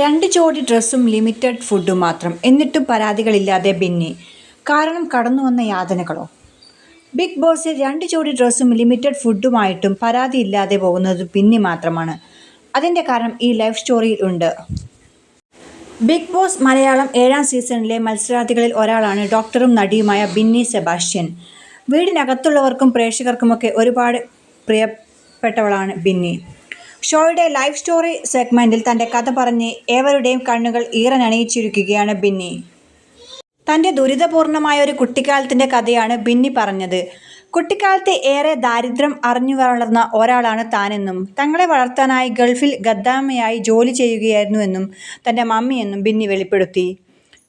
രണ്ട് ജോഡി ഡ്രസ്സും ലിമിറ്റഡ് ഫുഡും മാത്രം. എന്നിട്ടും പരാതികളില്ലാതെ ബിന്നി. കാരണം കടന്നു വന്ന യാതനകളോ? ബിഗ് ബോസിൽ രണ്ട് ജോഡി ഡ്രസ്സും ലിമിറ്റഡ് ഫുഡുമായിട്ടും പരാതിയില്ലാതെ പോകുന്നത് ബിന്നി മാത്രമാണ്. അതിന്റെ കാരണം ഈ ലൈഫ് സ്റ്റോറിയിൽ ഉണ്ട്. ബിഗ് ബോസ് മലയാളം ഏഴാം സീസണിലെ മത്സരാർത്ഥികളിൽ ഒരാളാണ് ഡോക്ടറും നടിയുമായ ബിന്നി സെബാസ്റ്റ്യൻ. വീടിനകത്തുള്ളവർക്കും പ്രേക്ഷകർക്കുമൊക്കെ ഒരുപാട് പ്രിയപ്പെട്ടവളാണ് ബിന്നി. ഷോയുടെ ലൈഫ് സ്റ്റോറി സെഗ്മെന്റിൽ തന്റെ കഥ പറഞ്ഞ് ഏവരുടെയും കണ്ണുകൾ ഈറനണിയിച്ചിരിക്കുകയാണ് ബിന്നി. തന്റെ ദുരിതപൂർണമായ ഒരു കുട്ടിക്കാലത്തിന്റെ കഥയാണ് ബിന്നി പറഞ്ഞത്. കുട്ടിക്കാലത്ത് ഏറെ ദാരിദ്ര്യം അറിഞ്ഞു വളർന്ന ഒരാളാണ് താനെന്നും തങ്ങളെ വളർത്താനായി ഗൾഫിൽ ഗദ്ദാമയായി ജോലി ചെയ്യുകയായിരുന്നുവെന്നും തന്റെ മമ്മിയെന്നും ബിന്നി വെളിപ്പെടുത്തി.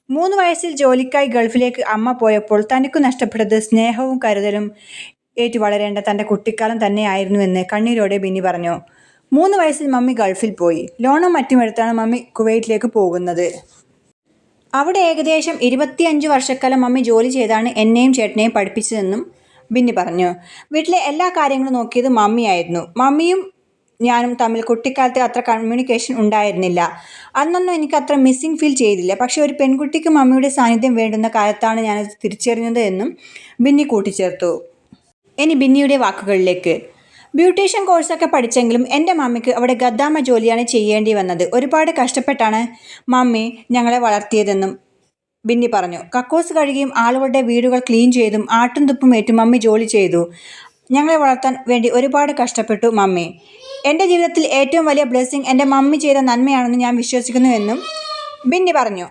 മൂന്ന് വയസ്സിൽ ജോലിക്കായി ഗൾഫിലേക്ക് അമ്മ പോയപ്പോൾ തനിക്ക് നഷ്ടപ്പെട്ടത് സ്നേഹവും കരുതലും ഏറ്റു വളരേണ്ട തന്റെ കുട്ടിക്കാലം തന്നെയായിരുന്നുവെന്ന് കണ്ണീരോടെ ബിന്നി പറഞ്ഞു. മൂന്ന് വയസ്സിൽ മമ്മി ഗൾഫിൽ പോയി. ലോണും മറ്റും എടുത്താണ് മമ്മി കുവൈറ്റിലേക്ക് പോകുന്നത്. അവിടെ ഏകദേശം ഇരുപത്തിയഞ്ച് വർഷക്കാലം മമ്മി ജോലി ചെയ്താണ് എന്നെയും ചേട്ടനെയും പഠിപ്പിച്ചതെന്നും ബിന്നി പറഞ്ഞു. വീട്ടിലെ എല്ലാ കാര്യങ്ങളും നോക്കിയത് മമ്മിയായിരുന്നു. മമ്മിയും ഞാനും തമ്മിൽ കുട്ടിക്കാലത്ത് അത്ര കമ്മ്യൂണിക്കേഷൻ ഉണ്ടായിരുന്നില്ല. അന്നൊന്നും എനിക്ക് അത്ര മിസ്സിങ് ഫീൽ ചെയ്തില്ല. പക്ഷേ ഒരു പെൺകുട്ടിക്ക് മമ്മിയുടെ സാന്നിധ്യം വേണ്ടുന്ന കാലത്താണ് ഞാനത് തിരിച്ചറിഞ്ഞത് എന്നും ബിന്നി കൂട്ടിച്ചേർത്തു. ഇനി ബിന്നിയുടെ വാക്കുകളിലേക്ക്. ബ്യൂട്ടീഷ്യൻ കോഴ്സൊക്കെ പഠിച്ചെങ്കിലും എന്റെ മമ്മിക്ക് അവിടെ ഗദ്ദാമ ജോലിയാണ് ചെയ്യേണ്ടി വന്നത്. ഒരുപാട് കഷ്ടപ്പെട്ടാണ് മമ്മി ഞങ്ങളെ വളർത്തിയതെന്നും ബിന്നി പറഞ്ഞു. കക്കോസ് കഴുകിയും ആളുകളുടെ വീടുകൾ ക്ലീൻ ചെയ്തും ആട്ടും തുപ്പും ഏറ്റും മമ്മി ജോലി ചെയ്തു. ഞങ്ങളെ വളർത്താൻ വേണ്ടി ഒരുപാട് കഷ്ടപ്പെട്ടു മമ്മി. എന്റെ ജീവിതത്തിൽ ഏറ്റവും വലിയ ബ്ലെസ്സിങ് എന്റെ മമ്മി ചെയ്ത നന്മയാണെന്ന് ഞാൻ വിശ്വസിക്കുന്നുവെന്നും ബിന്നി പറഞ്ഞു.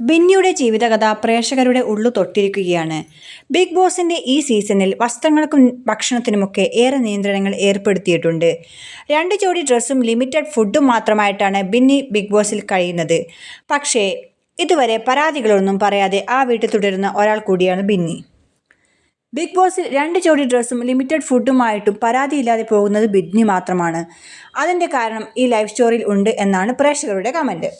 ബിന്നിയുടെ ജീവിതകഥ പ്രേക്ഷകരുടെ ഉള്ളു തൊട്ടിരിക്കുകയാണ്. ബിഗ് ബോസിന്റെ ഈ സീസണിൽ വസ്ത്രങ്ങൾക്കും ഭക്ഷണത്തിനുമൊക്കെ ഏറെ നിയന്ത്രണങ്ങൾ ഏർപ്പെടുത്തിയിട്ടുണ്ട്. രണ്ട് ജോഡി ഡ്രസ്സും ലിമിറ്റഡ് ഫുഡും മാത്രമായിട്ടാണ് ബിന്നി ബിഗ് ബോസിൽ കഴിയുന്നത്. പക്ഷേ ഇതുവരെ പരാതികളൊന്നും പറയാതെ ആ വീട്ടിൽ തുടരുന്ന ഒരാൾ കൂടിയാണ് ബിന്നി. ബിഗ് ബോസിൽ രണ്ട് ജോഡി ഡ്രസ്സും ലിമിറ്റഡ് ഫുഡുമായിട്ടും പരാതിയില്ലാതെ പോകുന്നത് ബിന്നി മാത്രമാണ്. അതിന്റെ കാരണം ഈ ലൈഫ് സ്റ്റോറിയിൽ ഉണ്ട് എന്നാണ് പ്രേക്ഷകരുടെ കമന്റ്